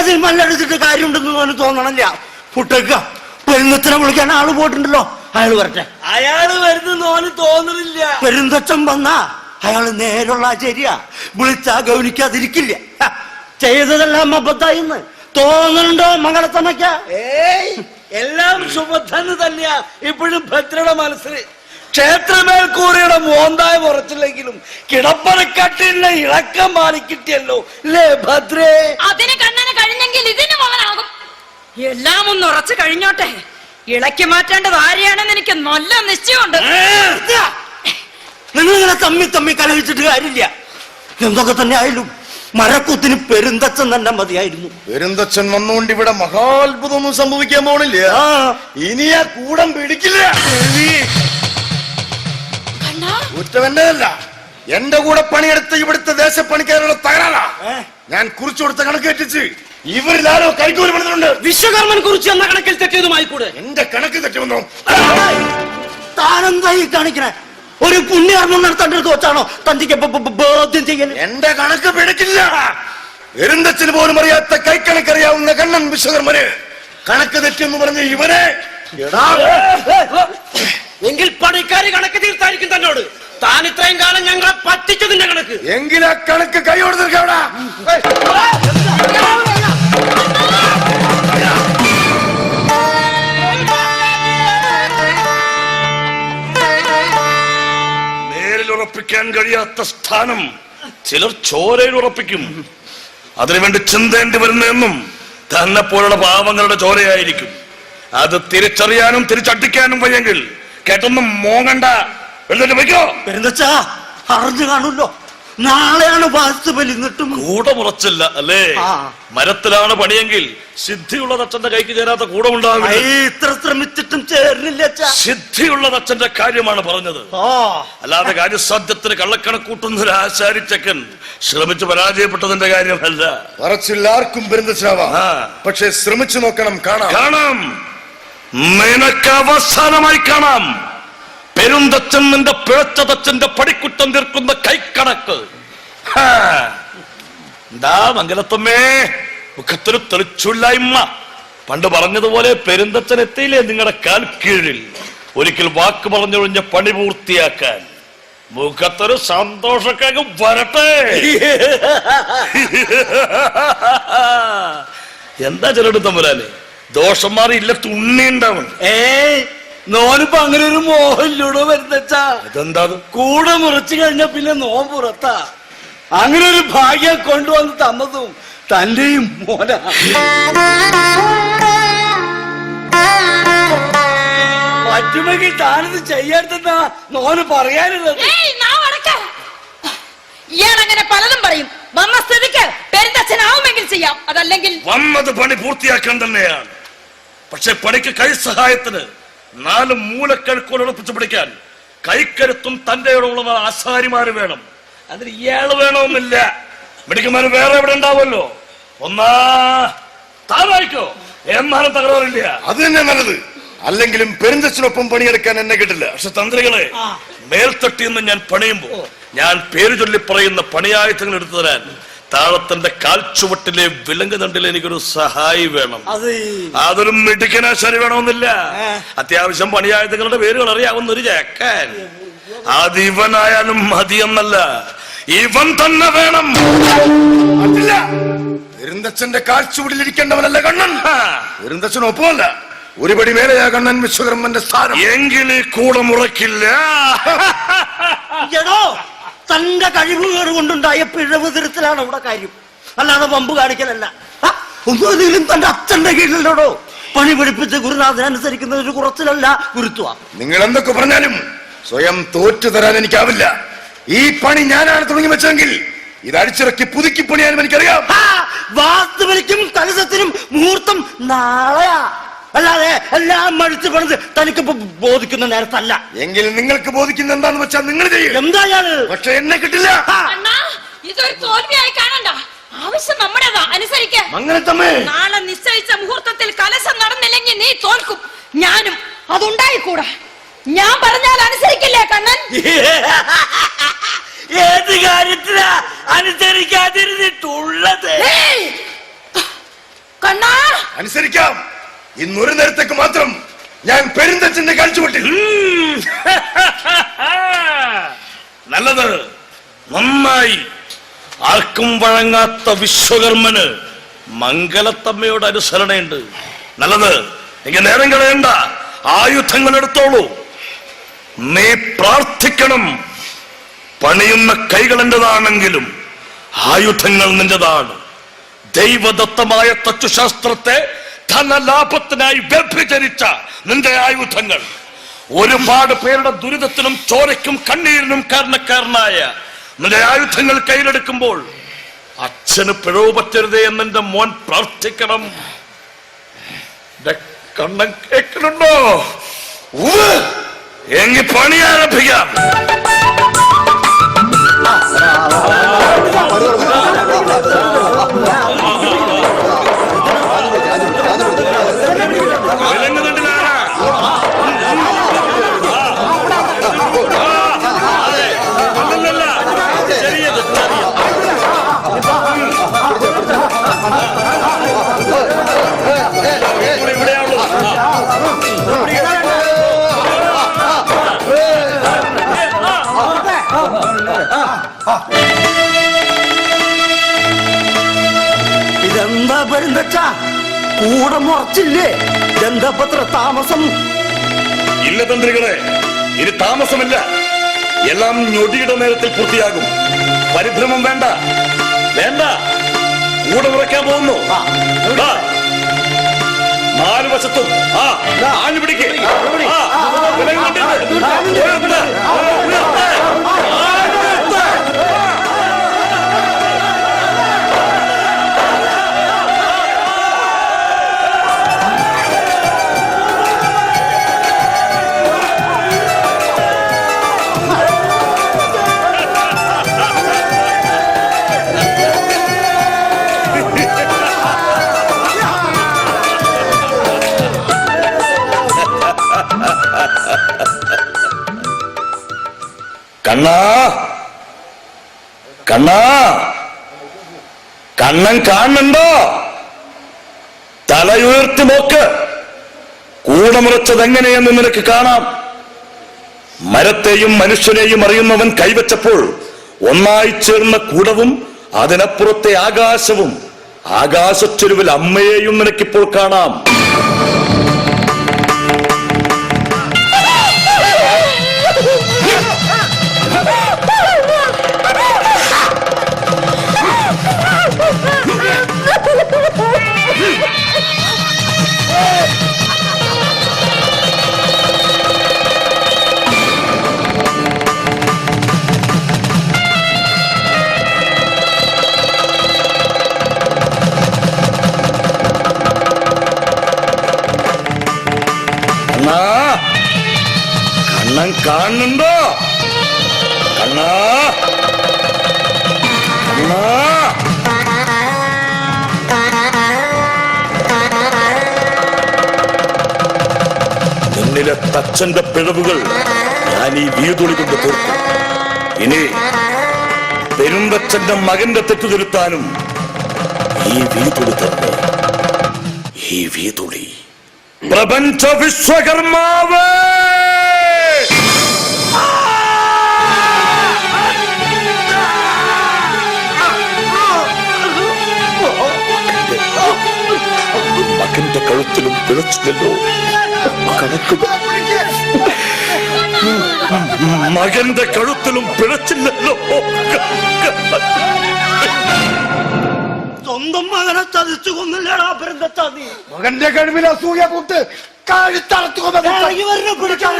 അതിൽ മല്ലെടുത്തിട്ട് കാര്യമുണ്ടെന്ന് അവന് തോന്നണില്ല. പുട്ടേക്ക. പെരുന്നത്തിനെ വിളിക്കാൻ ആൾ പോയിട്ടുണ്ടല്ലോ. അയാൾ വരട്ടെ. അയാൾ വരുന്നെന്ന് ഓന് തോന്നുന്നില്ല പെരുന്തച്ചൻ വന്നാ അയാൾ നേരുള്ള ശരിയാ വിളിച്ചാ ഗൗനിക്കാതിരിക്കില്ല. ചെയ്തതെല്ലാം അബദ്ധായിന്ന്. തോന്നുന്നുണ്ടോ മംഗളത്തമ്മയ്ക്ക? ഏയ് എല്ലാം സുഭദ്രന് തന്നെയാ. ഇപ്പോഴും ഭദ്രയുടെ മനസ്സിൽ ക്ഷേത്രമേൽക്കൂറിയുടെ മോന്തായ ഉറച്ചില്ലെങ്കിലും കിടപ്പറക്കട്ടിന്റെ ഇളക്കം മാറിക്കിട്ടിയല്ലോ. ലേ ഭദ്രേ? അതിന് കണ്ണ എല്ലാം ഒന്ന് ഉറച്ചു കഴിഞ്ഞോട്ടെ. ഇളക്കി മാറ്റേണ്ടത് ആരെയാണെന്ന് എനിക്ക് നല്ല നിശ്ചയമുണ്ട്. നിങ്ങളിങ്ങനെ തമ്മി തമ്മി കലഹിച്ചിട്ട് കാര്യമില്ല. എന്തൊക്കെ തന്നെ ആയാലും മരക്കൂത്തിന് പെരുന്തച്ഛൻ തന്നെ മതിയായിരുന്നു. പെരുന്തച്ഛൻ വന്നുകൊണ്ട് ഇവിടെ മഹാത്ഭുതമൊന്നും സംഭവിക്കാൻ പോണില്ല. ഇനി ആ കൂടം പിടിക്കില്ല. കണ്ണാ. കുറ്റം എന്റേതല്ല എന്റെ കൂടെ പണിയെടുത്ത ഇവിടുത്തെ ദേശപ്പണിക്കാരുടെ തകരാറാ? ഞാൻ കുറിച്ചു കൊടുത്ത കണക്ക് എത്തിച്ച് ഇവരിലാരോ കൈക്കൂലി പണിതുണ്ട് വിശ്വകർമ്മൻ കുറിച്ച് എന്ന കണക്കിൽ തെറ്റിയതുമായി കൂടെ എന്റെ കണക്ക് തെറ്റുമെന്നോ താനെന്താ ഈ കാണിക്കണേ ഒരു പുണ്യകർമ്മം നടത്തേണ്ടത് വെച്ചാണോ തന്തിക്ക് ബോധ്യം ചെയ്യൽ എന്റെ കണക്ക് പിടിക്കില്ല എരുന്തച്ചിന് പോലും അറിയാത്ത കൈക്കണക്കറിയാവുന്ന കണ്ണൻ വിശ്വകർമ്മന് കണക്ക് തെറ്റെന്ന് പറഞ്ഞ് ഇവനെ എങ്കിൽ പണിക്കാരി കണക്ക് തീർത്തായിരിക്കും തന്നോട് താൻ ഇത്രയും കാലം ഞങ്ങളെ പറ്റിച്ചതിന്റെ കണക്ക്. എങ്കിലാ കണക്ക് കൈയോട് തീർക്കാവിടാ നേരിൽ ഉറപ്പിക്കാൻ കഴിയാത്ത സ്ഥാനം ചിലർ ചോരയിൽ ഉറപ്പിക്കും. അതിനുവേണ്ടി ചിന്തേണ്ടി വരുന്നതെന്നും തന്നെ പോലുള്ള പാവങ്ങളുടെ ചോരയായിരിക്കും. അത് തിരിച്ചറിയാനും തിരിച്ചടിക്കാനും വയ്യെങ്കിൽ കേട്ടൊന്നും മോങ്ങണ്ട. എഴുന്നേറ്റ് വയ്ക്കോ പെരുന്തച്ചാ അറിഞ്ഞു കാണുമല്ലോ. നാളെയാണ് വാസ്തു ബലി എന്നിട്ടും കൂടമുറച്ചില്ല അല്ലേ? ആ. മരത്തിലാണ് പണിയെങ്കിൽ സിദ്ധിയുള്ള അച്ഛന്റെ കൈക്ക് ചേരാത്ത കൂടമുണ്ടാവില്ല ഐ, ഇത്ര ശ്രമിച്ചിട്ടും ചേർന്നില്ല അച്ഛാ. സിദ്ധിയുള്ള തച്ചന്റെ കാര്യമാണ് പറഞ്ഞത്. ആ. അല്ലാതെ കാര്യസാധ്യത്തിന് കള്ളക്കണക്കൂട്ടുന്ന ഒരു ആശാരിച്ചക്കൻ ശ്രമിച്ചു പരാജയപ്പെട്ടതിന്റെ കാര്യമല്ല. പറച്ചില്ലാർക്കും പെരുന്തച്ഛനാവാം ആ. പക്ഷെ ശ്രമിച്ചു നോക്കണം കാണാം. കാണാം. നിനക്ക് അവസാനമായി കാണാം. പെരുന്തച്ഛൻ നിന്റെ പിഴച്ച പടിക്കുറ്റം തീർക്കുന്ന കൈക്കണക്ക്. എന്താ മംഗലത്തമ്മേ? മുഖത്തൊരു തെളിച്ചില്ലായ്മ. പണ്ട് പറഞ്ഞതുപോലെ പെരുന്തച്ചൻ എത്തിയില്ലേ നിങ്ങളുടെ കാൽ കീഴിൽ? ഒരിക്കൽ വാക്ക് പറഞ്ഞൊഴിഞ്ഞ പണി പൂർത്തിയാക്കാൻ. മുഖത്തൊരു സന്തോഷക്കകം വരട്ടെ. എന്താ ചിലട് തമ്പുരാനെ? ദോഷം മാറി ഇല്ല തുണ്ണി ഉണ്ടാവും ഏയ് നോനിപ്പോ അങ്ങനെ ഒരു മോഹനിലൂടെ വരുന്നച്ചാ? അതെന്താ അത്? കൂടെ മുറിച്ചു കഴിഞ്ഞ പിന്നെ നോൻ പുറത്താ. അങ്ങനെ ഒരു ഭാഗ്യം കൊണ്ടുവന്ന് തന്നതും തന്റെയും മോന. പറ്റുമെങ്കിൽ താനത് ചെയ്യാത്തെന്നാ നോന് പറയാനുള്ളത്. ഇയാളങ്ങനെ പലതും പറയും. വന്ന സ്ഥിതിക്ക് പെരുന്തച്ഛനാവുമെങ്കിൽ ചെയ്യാം. അതല്ലെങ്കിൽ വന്നത് പണി പൂർത്തിയാക്കാൻ തന്നെയാണ്. പക്ഷെ പണിക്ക് കൈ സഹായത്തിന് നാല് മൂലക്കഴുക്കോട് ഉറപ്പിച്ചു പിടിക്കാൻ കൈക്കരുത്തും തന്റെ ഉള്ള ആശാരിമാര് വേണം. അതിന് ഇയാൾ വേണമെന്നില്ല. മിടുക്കന്മാര് വേറെ എവിടെ ഉണ്ടാവുമല്ലോ? ഒന്നാ താനായിക്കോ. എന്നാലും തകരാറില്ല. അത് തന്നെ നല്ലത്. അല്ലെങ്കിലും പെരുന്തച്ഛനൊപ്പം പണിയെടുക്കാൻ എന്നെ കിട്ടില്ല. പക്ഷെ തന്ത്രികളെ മേൽത്തട്ടിൽ നിന്ന് ഞാൻ പണിയുമ്പോ ഞാൻ പേര് ചൊല്ലി പറയുന്ന പണിയായുധങ്ങൾ എടുത്തു തരാൻ താഴത്തിന്റെ കാൽച്ചുവട്ടിലെ വിലങ്ങ് തണ്ടിൽ എനിക്കൊരു സഹായി വേണം. അത് അതൊരു മിടുക്കനാശാരി വേണമെന്നില്ല. അത്യാവശ്യം പണിയായുധങ്ങളുടെ പേരുകൾ അറിയാവുന്ന ഒരു ചേക്കൻ അത് ഇവനായാലും മതിയെന്നല്ല. ഇവൻ തന്നെ വേണം. അതില്ല. പെരുന്തച്ഛന്റെ കാഴ്ചുവടിലിരിക്കേണ്ടവനല്ല കണ്ണൻ. പെരുന്തച്ഛൻ ഒപ്പമല്ല. ഒരുപടി മേലെയാ കണ്ണൻ വിശ്വകർമ്മന്റെ സ്ഥാനം. എങ്കിൽ കൂടെ മുറക്കില്ല തന്റെ കഴിവുകൾ കൊണ്ടുണ്ടായ പിഴവ് തിരുത്തലാണ് അവിടെ കാര്യം. അല്ലാതെ പമ്പ് കാണിക്കലല്ല. ഒന്നും ഒന്നുമില്ലെങ്കിലും തന്റെ അച്ഛന്റെ കീഴിലോടോ പണി പഠിപ്പിച്ച് ഗുരുനാഥൻ അനുസരിക്കുന്ന ഒരു കുറച്ചിലല്ല ഗുരുത്വ. നിങ്ങൾ എന്തൊക്കെ പറഞ്ഞാലും സ്വയം തോറ്റു തരാൻ എനിക്കാവില്ല. ഈ പണി ഞാനാണ് തുടങ്ങി വെച്ചെങ്കിൽ ഇത് അടിച്ചിറക്കി പുതുക്കി പണിയാനും എനിക്കറിയാം. വാസ്തുവിനും കലശത്തിനും മുഹൂർത്തം നാളെയാ. അല്ലാതെ എല്ലാം മഴിച്ചു പണിത് തനിക്ക് ബോധിക്കുന്ന നേരത്തല്ല. എങ്കിൽ നിങ്ങൾക്ക് ബോധിക്കുന്ന എന്താന്ന് വെച്ചാൽ നിങ്ങൾ ചെയ്യും. എന്തായാൽ? പക്ഷെ എന്നെ കിട്ടില്ല. അണ്ണാ ഇതൊരു തോൽവിയായി കാണണ്ട. ആവശ്യം നമ്മുടേതാ. അനുസരിക്ക. മംഗലത്തമ്മേ. നാളെ നിശ്ചയിച്ച മുഹൂർത്തത്തിൽ കലശം നടന്നില്ലെങ്കിൽ നീ തോൽക്കും. ഞാനും അതുണ്ടായിക്കൂടാ. ഞാൻ പറഞ്ഞാൽ അനുസരിക്കില്ലേ കണ്ണൻ? ഏത് കാര്യത്തിലാ അനുസരിക്കാതിരുന്നിട്ടുള്ളത്! കണ്ണാ! അനുസരിക്കാം. ഇന്നൊരു നേരത്തേക്ക് മാത്രം ഞാൻ പെരുന്തച്ഛന്റെ കഴിച്ചുവിട്ടിൽ നല്ലത്. നന്നായി. ആർക്കും വഴങ്ങാത്ത വിശ്വകർമ്മന് മംഗലത്തമ്മയോട് അനുസരണയുണ്ട്. നല്ലത്. എനിക്ക് നേരം കളയണ്ട. ആയുധങ്ങൾ എടുത്തോളൂ നീ പ്രാർത്ഥിക്കണം. പണിയുന്ന കൈകൾ എന്റേതാണെങ്കിലും ആയുധങ്ങൾ നിന്റേതാണ്. ദൈവദത്തമായ തത്വശാസ്ത്രത്തെ ധനലാഭത്തിനായി വ്യഭിചരിച്ച നിന്റെ ആയുധങ്ങൾ. ഒരുപാട് പേരുടെ ദുരിതത്തിനും ചോരയ്ക്കും കണ്ണീരിനും കാരണക്കാരനായ നിന്റെ ആയുധങ്ങൾ കയ്യിലെടുക്കുമ്പോൾ അച്ഛന് പിഴവ് പറ്റരുതേ എന്നെ മോൻ പ്രാർത്ഥിക്കണം. കണ്ണം ഉവ്വ്. എങ്കിൽ പണി ആരംഭിക്കാം. ഇതെന്താ പെരുന്തച്ച കൂടെ മുറച്ചില്ലേ പത്ര താമസം ഇല്ല തന്ത്രികളെ ഇനി താമസമില്ല എല്ലാം ഞൊടിയുടെ നേരത്തിൽ പൂർത്തിയാകും പരിഭ്രമം വേണ്ട വേണ്ട കൂടെ മുറയ്ക്കാൻ പോകുന്നു നാല് വശത്തും ആ ആഞ്ഞു പിടിക്ക് കണ്ണാ. കണ്ണാ. കണ്ണൻ കാണുന്നുണ്ടോ? തലയുയർത്തി നോക്ക്. കൂടമുറച്ചത് എങ്ങനെയെന്ന് നിനക്ക് കാണാം. മരത്തെയും മനുഷ്യനെയും അറിയുന്നവൻ കൈവച്ചപ്പോൾ ഒന്നായി ചേർന്ന കൂടവും അതിനപ്പുറത്തെ ആകാശവും ആകാശച്ചെരുവിൽ അമ്മയെയും നിനക്കിപ്പോൾ കാണാം. കണ്ണൻ കാണുന്നുണ്ടോ? കണ്ണാ. കണ്ണാ. നിന്നിലെ തച്ചന്റെ പിഴവുകൾ ഞാൻ ഈ വീതുളി കൊണ്ട് തീർക്കും. ഇനി പെരുമ്പച്ചന്റെ മകന്റെ തെറ്റു തിരുത്താനും ഈ വീതുളി തന്നെ. ഈ വീതുളി പ്രപഞ്ച വിശ്വകർമാവ്! കണക്ക് മകന്റെ കഴുത്തിലും പിഴച്ചില്ലല്ലോ. സ്വന്തം മകനെ ചതിച്ചു കൊന്നില്ലടാ പെരുന്തച്ച നീ. മകന്റെ കഴിവിൽ അസൂയ കൂട്ട് കഴുത്തറത്തു വരണ പിടിക്കാൻ